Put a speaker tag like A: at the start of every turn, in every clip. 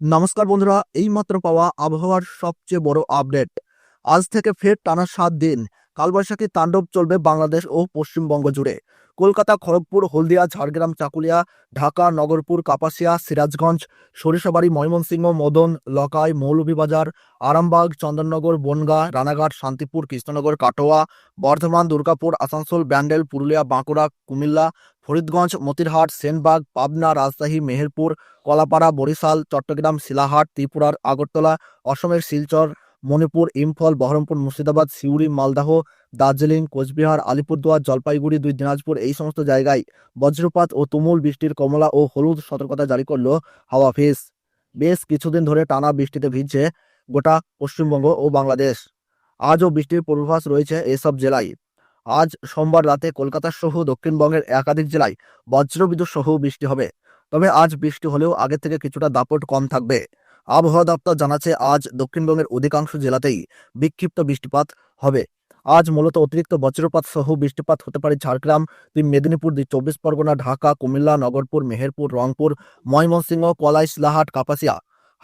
A: নমস্কার বন্ধুরা এইমাত্র পাওয়া আবহাওয়ার সবচেয়ে বড় আপডেট আজ থেকে ফের টানা সাত দিন। কালবৈশাখী তাণ্ডব চলবে বাংলাদেশ ও পশ্চিমবঙ্গ জুড়ে। কলকাতা, খড়গপুর, হলদিয়া, ঝাড়গ্রাম, চাকুলিয়া, ঢাকা, নগরপুর, কাপাসিয়া, সিরাজগঞ্জ, সরিষাবাড়ি, ময়মনসিংহ, মদন, লকাই, মৌলভীবাজার, আরামবাগ, চন্দননগর, বনগাঁ, রানাঘাট, শান্তিপুর, কৃষ্ণনগর, কাটোয়া, বর্ধমান, দুর্গাপুর, আসানসোল, ব্যান্ডেল, পুরুলিয়া, বাঁকুড়া, কুমিল্লা, ফরিদগঞ্জ, মতিরহাট, সেনবাগ, পাবনা, রাজশাহী, মেহেরপুর, কলাপাড়া, বরিশাল, চট্টগ্রাম, শিলাহাট, ত্রিপুরার আগরতলা, অসমের শিলচর মণিপুর, ইম্ফল, বহরমপুর, মুর্শিদাবাদ, সিউড়ি, মালদাহ, দার্জিলিং, কোচবিহার, আলিপুরদুয়ার, জলপাইগুড়ি, দুই দিনাজপুর, এই সমস্ত জায়গায় বজ্রপাত ও তুমুল বৃষ্টির কমলা ও হলুদ সতর্কতা জারি করল হাওয়া অফিস। বেশ কিছুদিন ধরে টানা বৃষ্টিতে ভিজছে গোটা পশ্চিমবঙ্গ ও বাংলাদেশ। আজও বৃষ্টির পূর্বাভাস রয়েছে এসব জেলায়। আজ সোমবার রাতে কলকাতা সহ দক্ষিণবঙ্গের একাধিক জেলায় বজ্রবিদ্যুৎ সহ বৃষ্টি হবে। তবে আজ বৃষ্টি হলেও আগে থেকে কিছুটা দাপট কম থাকবে। আবহাওয়া দপ্তর জানাচ্ছে, আজ দক্ষিণবঙ্গের অধিকাংশ জেলাতেই বিক্ষিপ্ত বৃষ্টিপাত হবে। আজ মূলত অতিরিক্ত বজ্রপাত সহ বৃষ্টিপাত হতে পারে ঝাড়গ্রাম দুই মেদিনীপুর দুই চব্বিশ পরগনা, ঢাকা, কুমিল্লা, নগরপুর, মেহেরপুর, রংপুর, ময়মনসিংহ কলাই শিলাহাট কাপাসিয়া।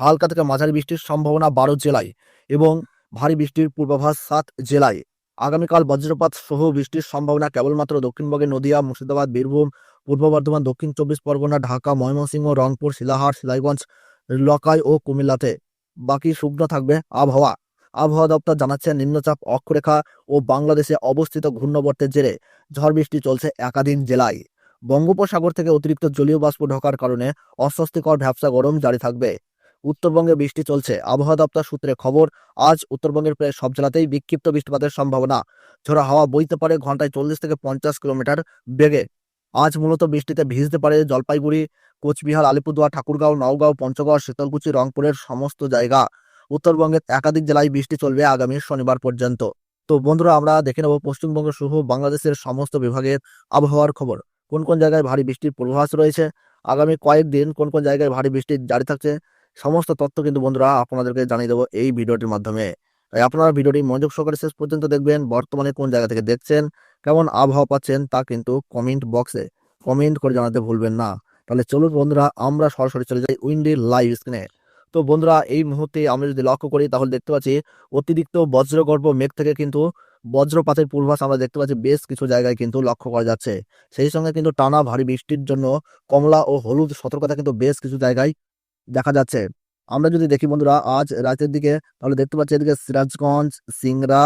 A: হালকা থেকে মাঝারি বৃষ্টির সম্ভাবনা বারো জেলায় এবং ভারী বৃষ্টির পূর্বাভাস সাত জেলায়। আগামীকাল বজ্রপাত সহ বৃষ্টির সম্ভাবনা কেবলমাত্র দক্ষিণবঙ্গের নদিয়া, মুর্শিদাবাদ, বীরভূম, পূর্ব বর্ধমান, দক্ষিণ চব্বিশ পরগনা, ঢাকা, ময়মনসিংহ, রংপুর, শিলাহাট শিলাইগঞ্জ লকাই ও কুমিল্লাতে। বাকি শুকনো থাকবে আবহাওয়া। আবহাওয়া দপ্তর জানাচ্ছে নিম্নচাপ, অক্ষরেখা ও বাংলাদেশে অবস্থিত ঘূর্ণবর্তের জেরে ঝড় বৃষ্টি চলছে একাধিক জেলায়। বঙ্গোপসাগর থেকে অতিরিক্ত জলীয় বাষ্প ঢোকার কারণে অস্বস্তিকর ভ্যাবসা গরম জারি থাকবে। উত্তরবঙ্গে বৃষ্টি চলছে। আবহাওয়া দপ্তর সূত্রে খবর, আজ উত্তরবঙ্গের প্রায় সব জেলাতেই বিক্ষিপ্ত বৃষ্টিপাতের সম্ভাবনা। ঝোড়া হাওয়া বইতে পারে ঘন্টায় চল্লিশ থেকে পঞ্চাশ কিলোমিটার বেগে। আজ মূলত বৃষ্টিতে ভিজতে পারে জলপাইগুড়ি, কোচবিহার, আলিপুরদুয়ার, ঠাকুরগাঁও, নওগাঁও, পঞ্চগড়, শীতলকুচি, রংপুরের সমস্ত জায়গা। উত্তরবঙ্গের একাধিক জেলায় বৃষ্টি চলবে আগামী শনিবার পর্যন্ত। তো বন্ধুরা, আমরা দেখে নেব পশ্চিমবঙ্গ সহ বাংলাদেশের সমস্ত বিভাগের আবহাওয়ার খবর। কোন কোন জায়গায় ভারী বৃষ্টির পূর্বাভাস রয়েছে? আগামী কয়েকদিন কোন কোন জায়গায় ভারী বৃষ্টি জারি থাকছে? সমস্ত তথ্য কিন্তু বন্ধুরা আপনাদেরকে জানিয়ে দেবো এই ভিডিওটির মাধ্যমে। তাই আপনারা ভিডিওটি মনোযোগ সহকারে শেষ পর্যন্ত দেখবেন। বর্তমানে কোন জায়গা থেকে দেখছেন? কেমন আবহাওয়া পাচ্ছেন তা কিন্তু কমেন্ট বক্সে কমেন্ট করে জানাতে ভুলবেন না। তাহলে চলুন বন্ধুরা, আমরা সরাসরি চলে যাই উইন্ডি লাইভ স্ক্রিনে তো বন্ধুরা, এই মুহূর্তে আমরা যদি লক্ষ্য করি, তাহলে দেখতে পাচ্ছি অতিরিক্ত বজ্রগর্ভ মেঘ থেকে কিন্তু বজ্রপাতের পূর্বাভাস আমরা দেখতে পাচ্ছি, বেশ কিছু জায়গায় কিন্তু লক্ষ্য করা যাচ্ছে। সেই সঙ্গে কিন্তু টানা ভারী বৃষ্টির জন্য কমলা ও হলুদ সতর্কতা কিন্তু বেশ কিছু জায়গায় দেখা যাচ্ছে। আমরা যদি দেখি বন্ধুরা, আজ রাতের দিকে, তাহলে দেখতে পাচ্ছি এদিকে সিরাজগঞ্জ, সিংড়া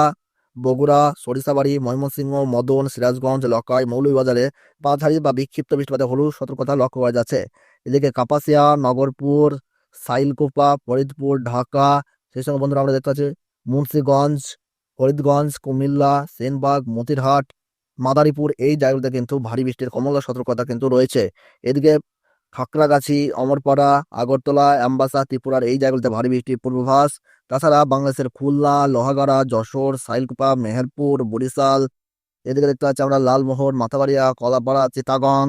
A: বগুড়া, সরিষাবাড়ি, ময়মনসিংহ, মদন, সিরাজগঞ্জ, লকাই, মৌলভীবাজারে পাথারি বা বিক্ষিপ্ত বৃষ্টিপাতে হলুদ সতর্কতা লক্ষ্য করা যাচ্ছে। এদিকে কাপাসিয়া, নগরপুর, সাইলকোপা, ফরিদপুর, ঢাকা, সেই সঙ্গে বন্ধুরা আমরা দেখতে পাচ্ছি মুন্সিগঞ্জ, ফরিদগঞ্জ, কুমিল্লা, সেনবাগ, মতিরহাট, মাদারীপুর, এই জায়গাগুলোতে কিন্তু ভারী বৃষ্টির কমলা সতর্কতা কিন্তু রয়েছে। এদিকে খাকড়াগাছি অমরপাড়া, আগরতলা, অ্যাম্বাসা, ত্রিপুরার এই জায়গাগুলোতে ভারী বৃষ্টির পূর্বাভাস। তাছাড়া বাংলাদেশের খুলনা, লোহাগড়া, যশোর, সাইলকুপা, মেহেরপুর, বরিশাল, এদিকে দেখতে পাচ্ছি আমরা লালমোহর মাথাবাড়িয়া, কলাপাড়া চিতাগং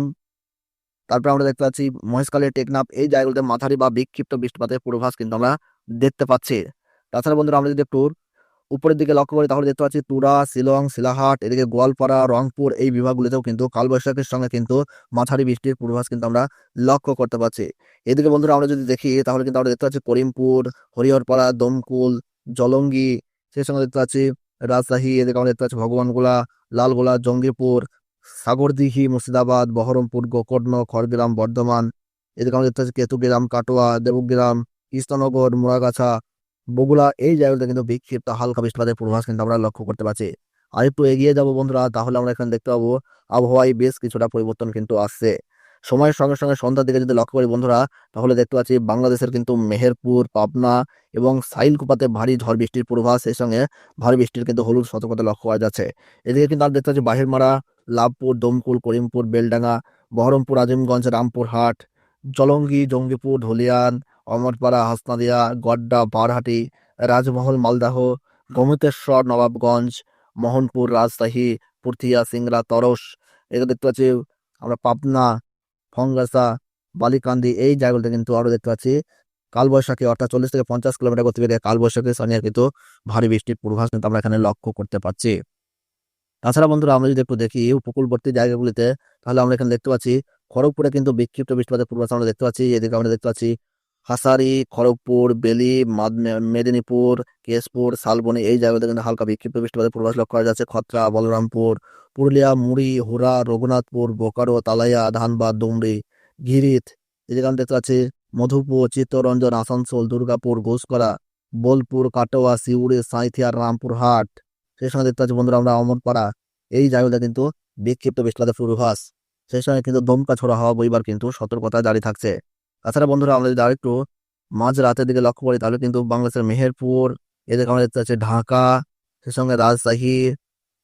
A: তারপরে আমরা দেখতে পাচ্ছি মহেশখালী টেকনাফ, এই জায়গাগুলোতে মাথারি বা বিক্ষিপ্ত বৃষ্টিপাতের পূর্বাভাস কিন্তু আমরা দেখতে পাচ্ছি। তাছাড়া বন্ধুরা, আমরা যদি একটু উপরের দিকে লক্ষ্য করি তাহলে দেখতে পাচ্ছি তুরা, শিলং, শিলাহাট, এদিকে গোয়ালপাড়া, রংপুর এই বিভাগগুলিতেও কিন্তু কালবৈশাখীর সঙ্গে কিন্তু মাঝারি বৃষ্টির পূর্বাভাস কিন্তু আমরা লক্ষ্য করতে পারছি। এদিকে বন্ধুরা আমরা যদি দেখি তাহলে কিন্তু আমরা দেখতে পাচ্ছি করিমপুর, হরিহরপাড়া, দমকুল, জলঙ্গি, সেই সঙ্গে দেখতে পাচ্ছি রাজশাহী, এদিকে আমরা দেখতে পাচ্ছি ভগবানগোলা, লালগোলা, জঙ্গিপুর, সাগরদিঘি, মুর্শিদাবাদ, বহরমপুর, গোকর্ণ, খড়গ্রাম, বর্ধমান, এদিকে আমরা দেখতে পাচ্ছি কেতুগ্রাম, কাটোয়া, দেবগ্রাম, কৃষ্ণনগর, মোড়াগাছা বগুড়া এই জায়গাগুলোতে কিন্তু বিক্ষিপ্ত হালকা বৃষ্টিপাতের পূর্বাভাস কিন্তু আমরা লক্ষ্য করতে পারছি। আর একটু এগিয়ে যাব বন্ধুরা, তাহলে আমরা এখানে দেখতে পাবো আবহাওয়ায় বেশ কিছুটা পরিবর্তন কিন্তু আসছে। সময়ের সঙ্গে সঙ্গে সন্ধ্যার দিকে যদি লক্ষ্য করি বন্ধুরা, তাহলে দেখতে পাচ্ছি বাংলাদেশের কিন্তু মেহেরপুর, পাবনা এবং সাইলকুপাতে ভারী ঝড় বৃষ্টির পূর্বাভাস সেই সঙ্গে ভারী বৃষ্টির কিন্তু হলুদ সতর্কতা লক্ষ্য করা যাচ্ছে। এদিকে কিন্তু আমরা দেখতে পাচ্ছি বাহিরমারা, লাভপুর, দমকুল, করিমপুর, বেলডাঙ্গা, বহরমপুর, আজিমগঞ্জ, রামপুরহাট, জলঙ্গি, জঙ্গিপুর, ধলিয়ান অমরপাড়া, হাসনাদিয়া, গড্ডা, বারহাটি, রাজমহল, মালদাহ, গমিতেশ্বর, নবাবগঞ্জ, মোহনপুর, রাজশাহী পুরথিয়া সিংড়া, তরস। এগুলো দেখতে পাচ্ছি আমরা পাবনা, ফঙ্গাসা, বালিকান্দি, এই জায়গাগুলোতে কিন্তু আরও দেখতে পাচ্ছি কালবৈশাখী, অর্থাৎ চল্লিশ থেকে পঞ্চাশ কিলোমিটার গতিবেগে কালবৈশাখী স্থানীয় কিন্তু ভারী বৃষ্টির পূর্বাভাস কিন্তু আমরা এখানে লক্ষ্য করতে পারছি। তাছাড়া বন্ধুরা, আমরা যদি একটু দেখি উপকূলবর্তী জায়গাগুলিতে, তাহলে আমরা এখানে দেখতে পাচ্ছি খড়গপুরে কিন্তু বিক্ষিপ্ত বৃষ্টিপাতের পূর্বাভাস আমরা দেখতে পাচ্ছি। এদিকে আমরা দেখতে পাচ্ছি হাসারি, খড়গপুর, বেলি, মাদ- মেদিনীপুর, কেশপুর, শালবনী, এই জায়গাতে কিন্তু হালকা বিক্ষিপ্ত বৃষ্টিপাতের পূর্বাভাস লক্ষ্য করা যাচ্ছে। খত্রা, বলরামপুর, পুরুলিয়া, মুড়ি হুরা রঘুনাথপুর, বোকারো, তালাইয়া, ধানবাদ, ডুমরি গিরিত যেখানে দেখতে পাচ্ছি। মধুপুর, চিত্তরঞ্জন, আসানসোল, দুর্গাপুর, ঘোষকরা, বোলপুর, কাটোয়া সিউড়ি সাঁইথিয়া, রামপুরহাট, সেই সময় দেখতে পাচ্ছি বন্ধুরা আমরা অমরপাড়া, এই জায়গাটা কিন্তু বিক্ষিপ্ত বৃষ্টিপাতের পূর্বাভাস। সেই সময় কিন্তু দমকা ছোড়া হওয়া বইবার কিন্তু সতর্কতা জারি থাকছে। তাছাড়া বন্ধুরা, আমরা যদি আরেকটু মাঝ রাতের দিকে লক্ষ্য করি, তাহলে কিন্তু বাংলাদেশের মেহেরপুর এদিকে আমরা দেখতে পাচ্ছি ঢাকা সেই সঙ্গে রাজশাহী,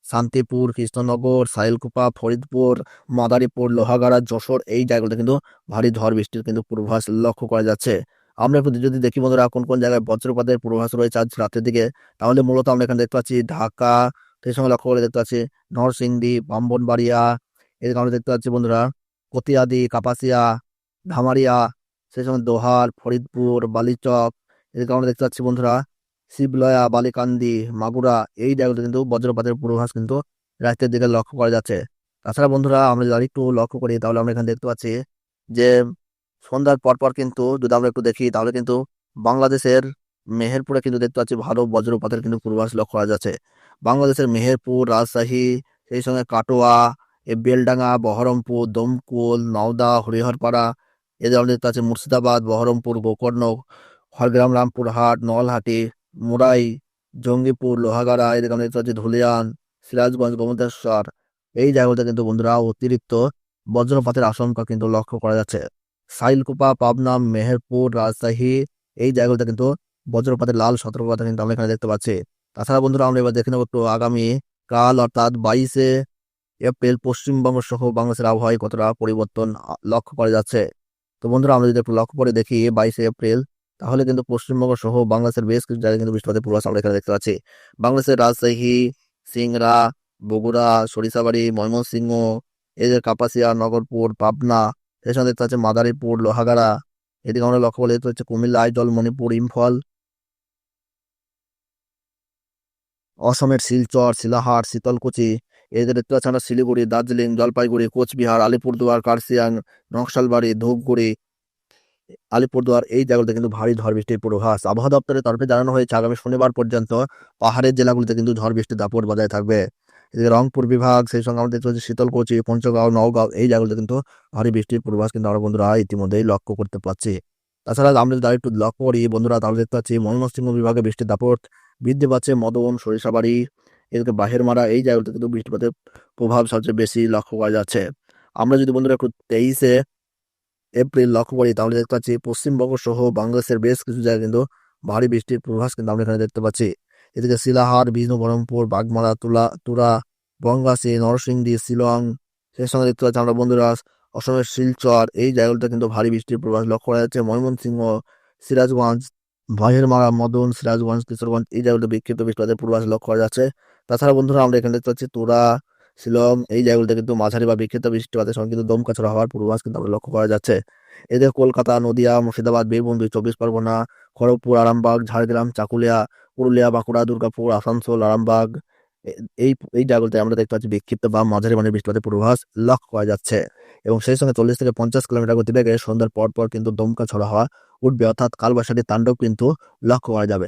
A: শান্তিপুর, কৃষ্ণনগর, সাইলকুপা, ফরিদপুর, মাদারীপুর, লোহাগাড়া, যশোর, এই জায়গাগুলোতে কিন্তু ভারী ঝড় বৃষ্টির কিন্তু পূর্বাভাস লক্ষ্য করা যাচ্ছে। আমরা একটু যদি দেখি বন্ধুরা, কোন কোন জায়গায় বজ্রপাতের পূর্বাভাস রয়েছে আজ রাতের দিকে, তাহলে মূলত আমরা এখানে দেখতে পাচ্ছি ঢাকা সেই সঙ্গে লক্ষ্য করে দেখতে পাচ্ছি নরসিংদী, ব্রাহ্মণবাড়িয়া এদিকে আমরা দেখতে পাচ্ছি বন্ধুরা, কতিয়াদি, কাপাসিয়া, ধামারিয়া সেই সঙ্গে দোহার ফরিদপুর, বালিচক এদিকে আমরা দেখতে পাচ্ছি বন্ধুরা, শিবলয়া, বালিকান্দি, মাগুরা, এই জায়গাগুলো কিন্তু বজ্রপাতের পূর্বাভাস কিন্তু রাতের দিকে লক্ষ্য করা যাচ্ছে। তাছাড়া বন্ধুরা, আমরা যদি আরেকটু লক্ষ্য করি, তাহলে আমরা এখানে দেখতে পাচ্ছি যে সন্ধ্যার পর পর কিন্তু, যদি আমরা একটু দেখি, তাহলে কিন্তু বাংলাদেশের মেহেরপুরে কিন্তু দেখতে পাচ্ছি ভালো বজ্রপাতের কিন্তু পূর্বাভাস লক্ষ্য করা যাচ্ছে। বাংলাদেশের মেহেরপুর, রাজশাহী, সেই সঙ্গে কাটোয়া বেলডাঙ্গা, বহরমপুর, দমকুল, নওদা, হরিহরপাড়া আমরা দেখতে পাচ্ছি মুর্শিদাবাদ, বহরমপুর গোকর্ণ খড়গ্রাম রামপুরহাট নলহাটি, মুরাই, জঙ্গিপুর, লোহাগাড়া, এদের দেখতে পাচ্ছি ধুলিয়ান, সিরাজগঞ্জ, গোমতেশ্বর। এই জায়গাগুলোতে কিন্তু বন্ধুরা অতিরিক্ত বজ্রপাতের আশঙ্কা কিন্তু লক্ষ্য করা যাচ্ছে। সাইলকুপা, পাবনা, মেহেরপুর, রাজশাহী, এই জায়গাগুলোতে কিন্তু বজ্রপাতের লাল সতর্কতা কিন্তু আমরা এখানে দেখতে পাচ্ছি। তাছাড়া বন্ধুরা আমরা এবার দেখে নেব একটু আগামী কাল, অর্থাৎ বাইশে এপ্রিল, পশ্চিমবঙ্গ সহ বাংলাদেশের আবহাওয়ায় কতটা পরিবর্তন লক্ষ্য করা যাচ্ছে। তো বন্ধুরা, আমরা যদি একটু লক্ষ্য করে দেখি বাইশে এপ্রিল, তাহলে কিন্তু পশ্চিমবঙ্গ সহ বাংলাদেশের বেশ কিছু জায়গায় কিন্তু বৃষ্টিপাতের পূর্বাভাস আমরা এখানে দেখতে পাচ্ছি। বাংলাদেশের রাজশাহী, সিংড়া, বগুড়া, সরিষাবাড়ি, ময়মনসিংহ, এদের কাপাসিয়া, নগরপুর, পাবনা সেই সঙ্গে দেখতে পাচ্ছি মাদারীপুর, লোহাগাড়া, এদিকে আমরা লক্ষ্য করে দেখতে পাচ্ছি কুমিল্লা, আইজল, মণিপুর, ইম্ফল, অসমের শিলচর শিলাহাট শীতলকুচি এদের পাচ্ছি শিলিগুড়ি, দার্জিলিং, জলপাইগুড়ি, কোচবিহার, আলিপুরদুয়ার কার্সিয়াং নকশালবাড়ি, ধূপগুড়ি, আলিপুরদুয়ার, এই জায়গাগুলোতে কিন্তু ভারী ঝড় বৃষ্টির পূর্বাভাস। আবহাওয়া দপ্তরের তরফে জানানো হয়েছে, আগামী শনিবার পর্যন্ত পাহাড়ের জেলাগুলিতে কিন্তু ঝড় বৃষ্টির দাপট বজায় থাকবে। এদিকে রংপুর বিভাগ, সেই সঙ্গে আমাদের দেখতে শীতলকুচি, পঞ্চগাঁও, নওগাঁও, এই জায়গাগুলোতে কিন্তু ভারী বৃষ্টির পূর্বাভাস কিন্তু আমরা বন্ধুরা ইতিমধ্যেই লক্ষ্য করতে পারছি। তাছাড়া আমরা যদি আরেকটু লক্ষ্য করি, বন্ধুরা তাহলে দেখতে পাচ্ছি, ময়মনসিংহ বিভাগে বৃষ্টির দাপট বৃদ্ধি পাচ্ছে, মদন, সরিষাবাড়ি এদিকে বাহের মারা এই জায়গাগুলোতে কিন্তু বৃষ্টিপাতের প্রভাব সবচেয়ে বেশি লক্ষ্য করা যাচ্ছে। আমরা যদি বন্ধুরা একটু তেইশে এপ্রিল লক্ষ্য করি, তাহলে দেখতে পাচ্ছি পশ্চিমবঙ্গ সহ বাংলাদেশের বেশ কিছু জায়গায় কিন্তু ভারী বৃষ্টির পূর্বাভাস কিন্তু আমরা এখানে দেখতে পাচ্ছি। এদিকে শিলাহাট বিষ্ণু বহরমপুর বাগমারা, তুলা, তুরা বঙ্গাসী নরসিংদী, শিলং, সেই সঙ্গে দেখতে পাচ্ছি আমরা বন্ধুরা অসমের শিলচর, এই জায়গাগুলোতে কিন্তু ভারী বৃষ্টির পূর্বাভাস লক্ষ্য করা যাচ্ছে। ময়মনসিংহ, সিরাজগঞ্জ মারা, মদন, সিরাজগঞ্জ, কিশোরগঞ্জ, এই জায়গাগুলোতে বিক্ষিপ্ত বৃষ্টিপাতের পূর্বাভাস লক্ষ্য করা যাচ্ছে। তাছাড়া বন্ধুরা আমরা এখানে দেখতে পাচ্ছি তুরা, শিলং, এই জায়গাগুলোতে কিন্তু মাঝারি বা বিক্ষিপ্ত বৃষ্টিপাতের সঙ্গে কিন্তু দমকা ছড়া হওয়ার পূর্বাভাস কিন্তু আমরা লক্ষ্য করা যাচ্ছে। এদের কলকাতা, নদিয়া, মুর্শিদাবাদ, বীরভূম দুই চব্বিশ পরগনা, খড়গপুর, আরামবাগ, ঝাড়গ্রাম, চাকুলিয়া, পুরুলিয়া, বাঁকুড়া, দুর্গাপুর, আসানসোল, আরামবাগ এই এই জায়গাগুলোতে আমরা দেখতে পাচ্ছি বিক্ষিপ্ত বা মাঝারি মানের বৃষ্টিপাতের পূর্বাভাস লক্ষ্য করা যাচ্ছে। এবং সেই সঙ্গে চল্লিশ থেকে পঞ্চাশ কিলোমিটার গতিবেগে সন্ধ্যার পর পর কিন্তু দমকা ছড়া হওয়া উঠবে। অর্থাৎ কালবৈশাখী তাণ্ডব কিন্তু লক্ষ্য করা যাবে।